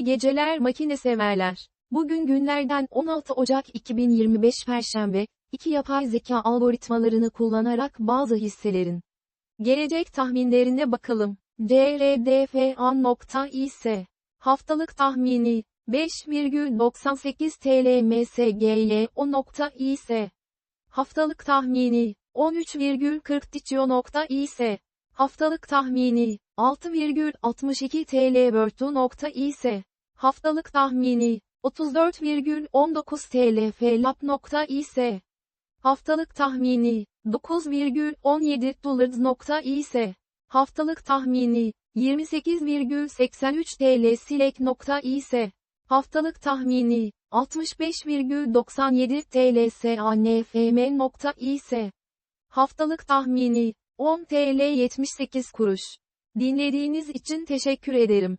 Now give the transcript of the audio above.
İyi geceler makine severler. Bugün günlerden 16 Ocak 2025 Perşembe, iki yapay zeka algoritmalarını kullanarak bazı hisselerin gelecek tahminlerine bakalım. DRDFA.is Haftalık tahmini 5,98 TL MSGY Haftalık tahmini 13,40 Haftalık tahmini 6,62 TL Virtu.is Haftalık tahmini 34,19 TL Felap.is Haftalık tahmini 9,17 Dollars.is Haftalık tahmini 28,83 TL Silek.is Haftalık tahmini 65,97 TL SANFM.is Haftalık tahmini 10 TL 78 kuruş. Dinlediğiniz için teşekkür ederim.